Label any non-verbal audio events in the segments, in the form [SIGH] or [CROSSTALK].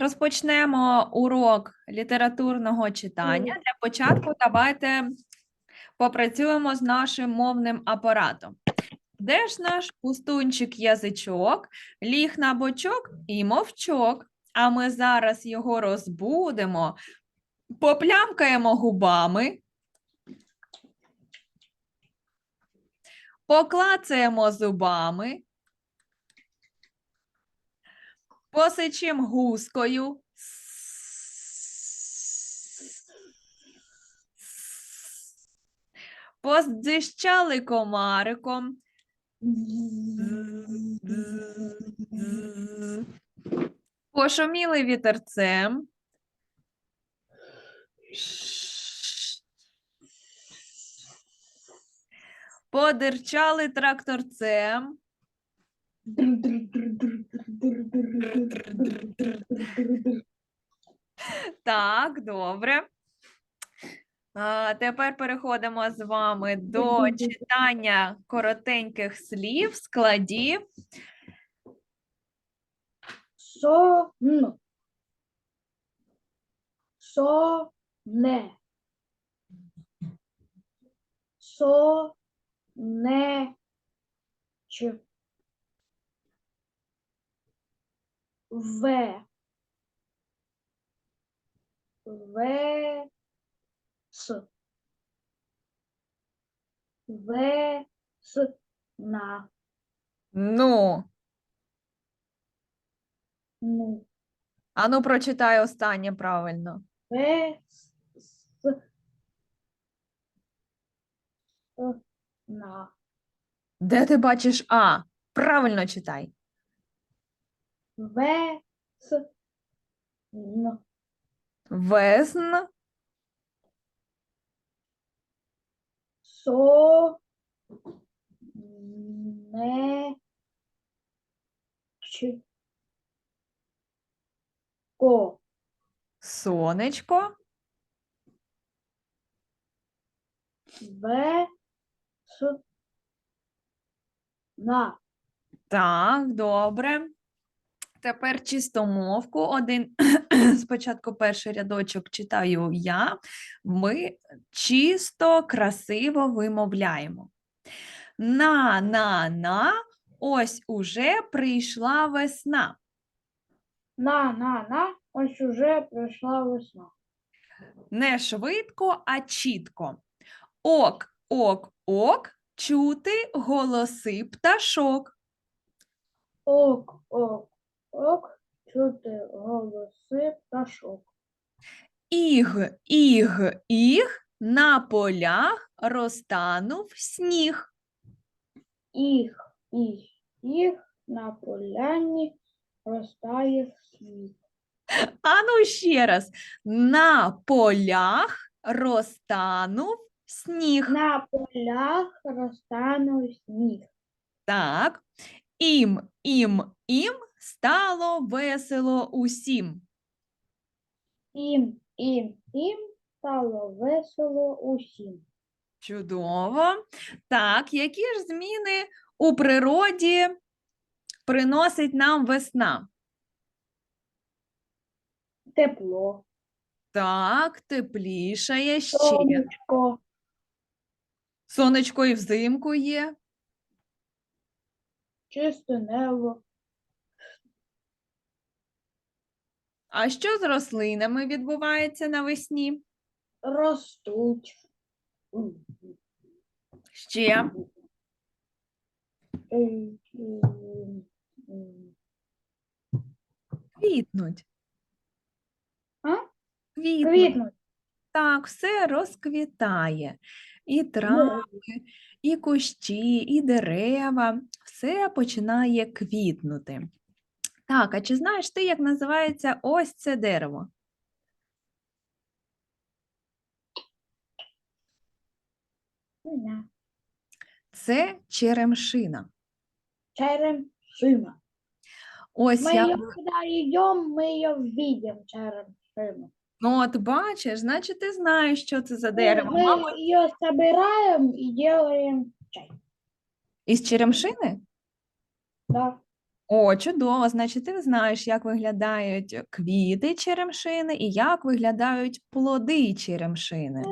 Розпочнемо урок літературного читання. Для початку давайте попрацюємо з нашим мовним апаратом. Де ж наш пустунчик язичок, ліг на бочок і мовчок. А ми зараз його розбудемо, поплямкаємо губами, поклацаємо зубами, посичим гускою. Поздищали комариком. Пошуміли вітерцем. Подирчали тракторцем. Так, добре. Тепер переходимо з вами до читання коротеньких слів, складів. Сон. Соне. Сонеч. В. В. С. В. С. На. Ну, Ну. ану прочитай останнє правильно. В. С. С. На. Де ти бачиш А? Правильно читай. В. С. Н. Весн, Со. Не. Ч. Ко. сонечко, В. С. На. Так, добре. Тепер чистомовку. Один [CLEARS THROAT] спочатку перший рядочок читаю я. Ми чисто, красиво вимовляємо. На, на, на, ось уже прийшла весна. На, на, на. Ось уже прийшла весна. Не швидко, а чітко. Ок, ок, ок, чути голоси пташок. Ок, ок, ок. Чути голоси пташок. Іг, іг, іг, на полях розтанув сніг. Їх, їх, їх на поляні розтає сніг. Ану ще раз. На полях розтанув сніг. На полях розтанув сніг. Так. Ім, ім, ім стало весело усім. Їм, їм, їм стало весело усім. Чудово. Так, які ж зміни у природі приносить нам весна? Тепло, Так, теплішає ще. сонечко, Сонечко і взимку є. чисте небо, А що з рослинами відбувається навесні? ростуть. Ще квітнуть. А? Квітнуть. Квітнуть. Так, все розквітає. І трави, і кущі, і дерева. Все починає квітнути. Так, а чи знаєш ти, як називається ось це дерево? Не. Це черемшина. Черемшина. Ось Мы я. ее, когда идем, мы ее видим, черемшину. Ну, от бачиш, значить, ти знаєш, що це за Мы, дерево. Мабуть, ее собираем и делаем чай. із черемшини? Да. О, чудово. Значить, ти знаєш, як виглядають квіти черемшини і як виглядають плоди черемшини.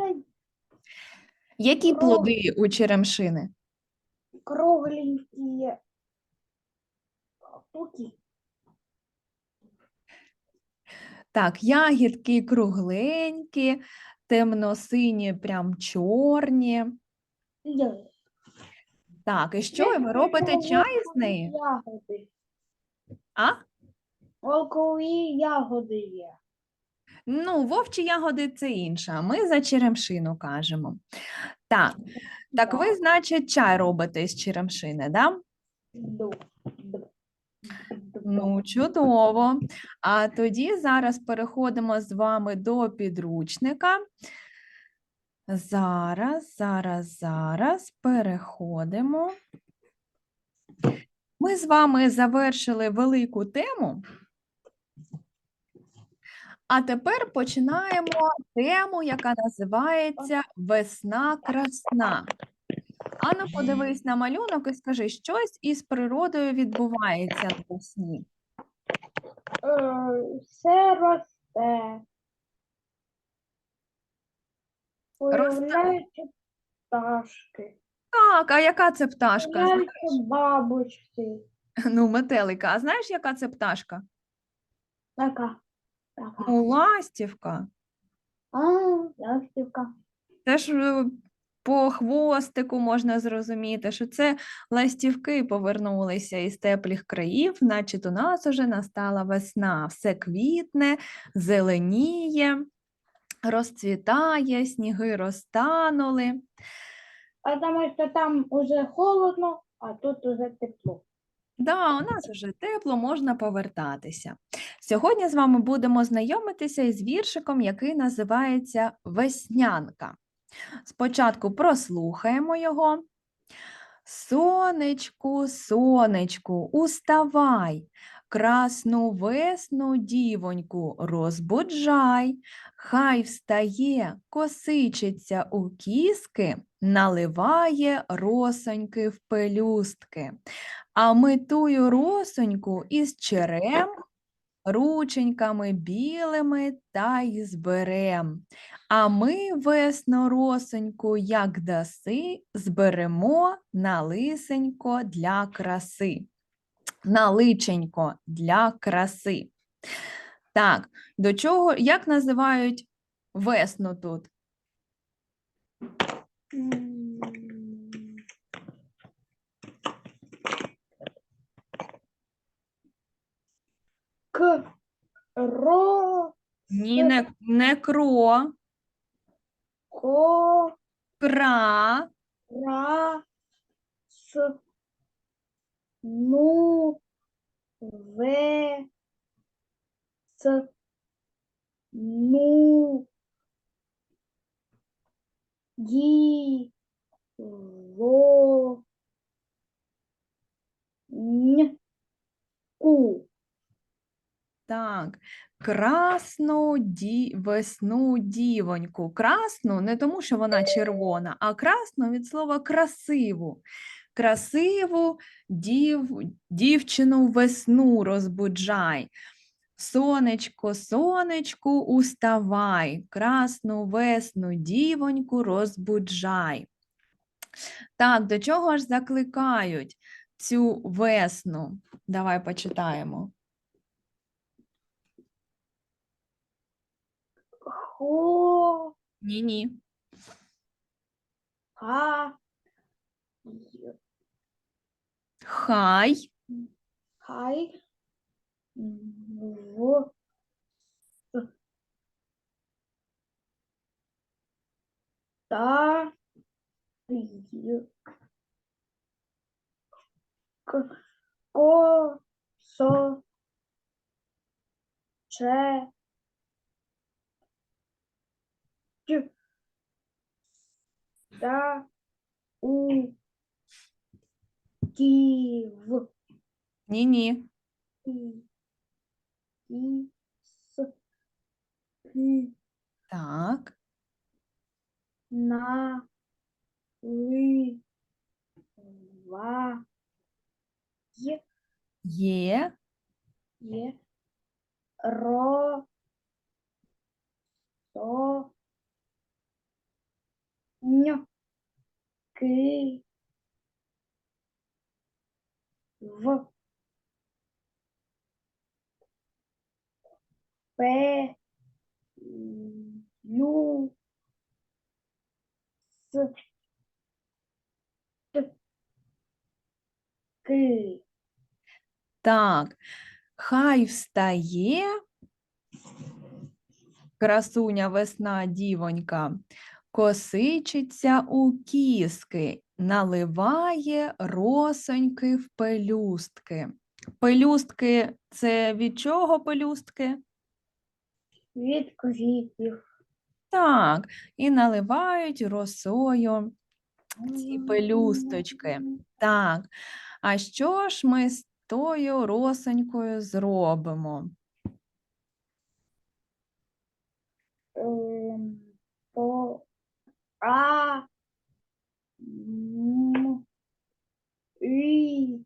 Які Круг- плоди у черемшини? Кругленькие штуки. Так, ягідки кругленькі, темно-сині, прям чорні. Так, і що ви робите чай з неї? Ягоди. А? Волкові ягоди є. Ну, вовчі ягоди це інше, а ми за черемшину кажемо. Так, так ви, значить, чай робите з черемшини, да? Ну, чудово. А тоді зараз переходимо з вами до підручника. Зараз, зараз, зараз переходимо. Ми з вами завершили велику тему. А тепер починаємо тему, яка називається Весна красна. Ану, подивись на малюнок і скажи, щось із природою відбувається навесні. Е, Все росте. Появляються пташки. Так, а яка це пташка? Зна- Появляються бабочки. Ну, метелика. А знаєш, яка це пташка? Така. Така. Ну, ластівка. А, ластівка. Це ж е, по хвостику можна зрозуміти, що це ластівки повернулися із теплих країв, значить у нас уже настала весна. Все квітне, зеленіє, розцвітає, сніги розтанули. Потому що там уже холодно, а тут уже тепло. Да, у нас вже тепло, можна повертатися. Сьогодні з вами будемо знайомитися із віршиком, який називається Веснянка. Спочатку прослухаємо його. Сонечку, сонечку, уставай, красну весну дівоньку розбуджай, хай встає, косичиться у кіски, наливає росоньки в пелюстки. А ми тую росоньку із черем, рученьками білими та й зберем. А ми весну росоньку, як даси, зберемо на лисенько для краси. На личенько для краси. Так, до чого, як називають весну тут? М. К. Ро. Ні, не, не кро, Ко. кра, Ра. С. Ну. Ве. С. Ну. Ді. Во. Н. Ку. Так, красну ді... весну дівоньку. Красну не тому, що вона червона, а красну від слова красиву. Красиву дів... дівчину весну розбуджай. Сонечко, сонечку, уставай, красну весну дівоньку розбуджай. Так, до чого ж закликають цю весну? Давай почитаємо. Хо. Ні-ні. Ха. Хай Хай. В. Та. Ко. Со. Че. Та. У. Киев. Ні-ні. И, и, с, и, Так. на, вы, ва, е, Є. Є. Ро. Со. Нь. Ки. В. П. Ю. С. Ки. Так, хай встає, красуня весна дівонька, косичиться у кіски, наливає росоньки в пелюстки. Пелюстки це від чого пелюстки? Від квітів. Так, і наливають росою ці пелюсточки. Так, а що ж ми з тою росонькою зробимо? Ем, по а м і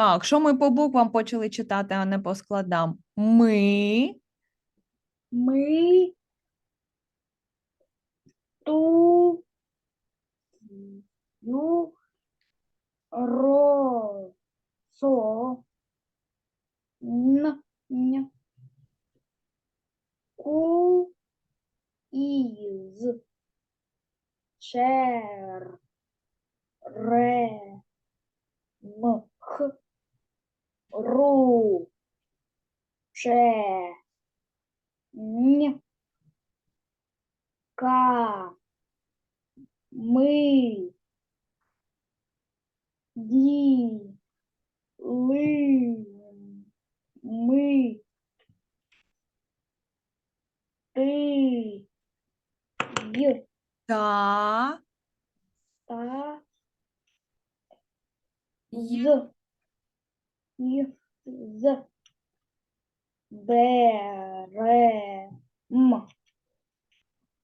Так, що ми по буквам почали читати, а не по складам? Ми, ми. Ту. Ю. Ро. Со. Н. Н. Ку. Із. Чер. Ре. М ру. Че н. Ка ми ді ли ми ти й. Та, та. Й. з й з берем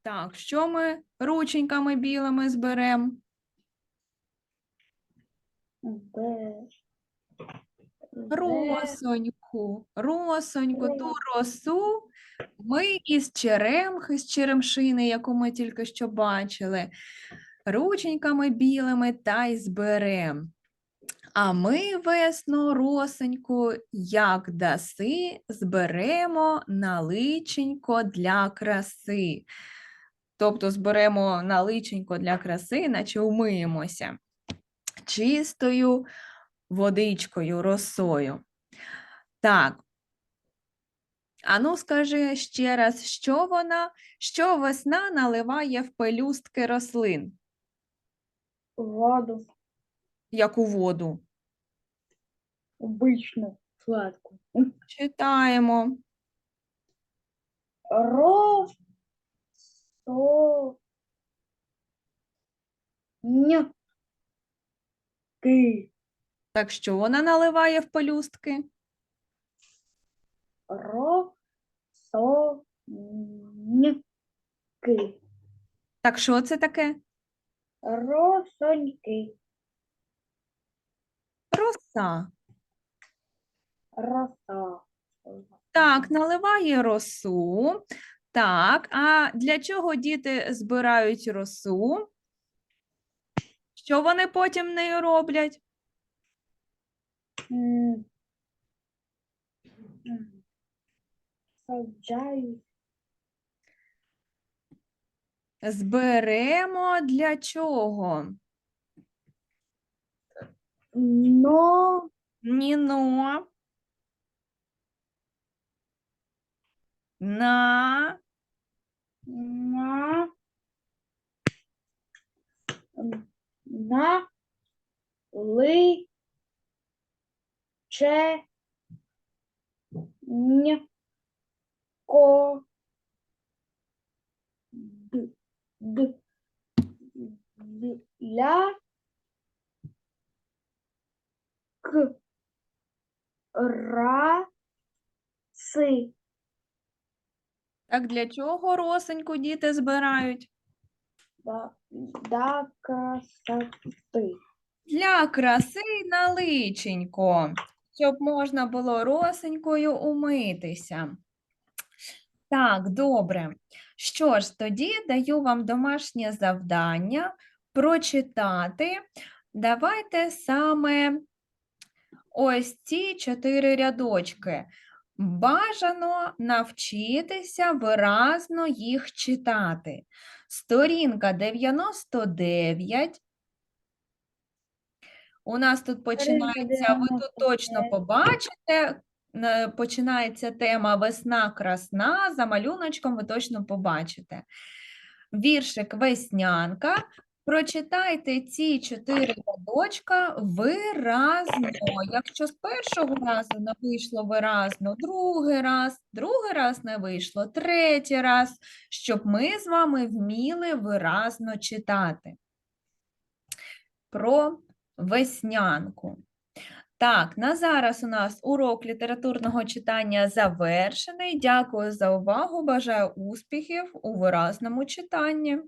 так, що ми рученьками білими зберемо? бе Росоньку, росоньку, ту росу ми із черемхи, з черемшини, яку ми тільки що бачили, рученьками білими та й зберем. А ми весну росоньку, як даси, зберемо наличенько для краси. Тобто зберемо наличенько для краси, наче умиємося чистою водичкою, росою. Так. Ану, скажи ще раз, що вона, що весна наливає в пелюстки рослин, воду як у воду. Обичну сладку. Читаємо. Ро со н ки Так що вона наливає в пелюстки? ро со н ки Так що це таке? росоньки Роса. Роса Так, наливає росу. Так, а для чого діти збирають росу? Що вони потім нею роблять? Саджають Зберемо для чого? но Ніно. На. на на ли че н ко д д для к ра си Так для чого росеньку діти збирають? да, да красоти. Для краси на личенько. щоб можна було росенькою умитися. Так, добре. Що ж, тоді даю вам домашнє завдання прочитати. Давайте саме ось ці чотири рядочки. Бажано навчитися виразно їх читати. Сторінка 99. У нас тут починається, ви тут точно побачите, е, починається тема Весна красна, за малюночком ви точно побачите. Віршик Веснянка. Прочитайте ці чотири рядочка виразно. Якщо з першого разу не вийшло виразно, другий раз, другий раз не вийшло, третій раз, щоб ми з вами вміли виразно читати. Про веснянку. Так, на зараз у нас урок літературного читання завершений. Дякую за увагу. Бажаю успіхів у виразному читанні.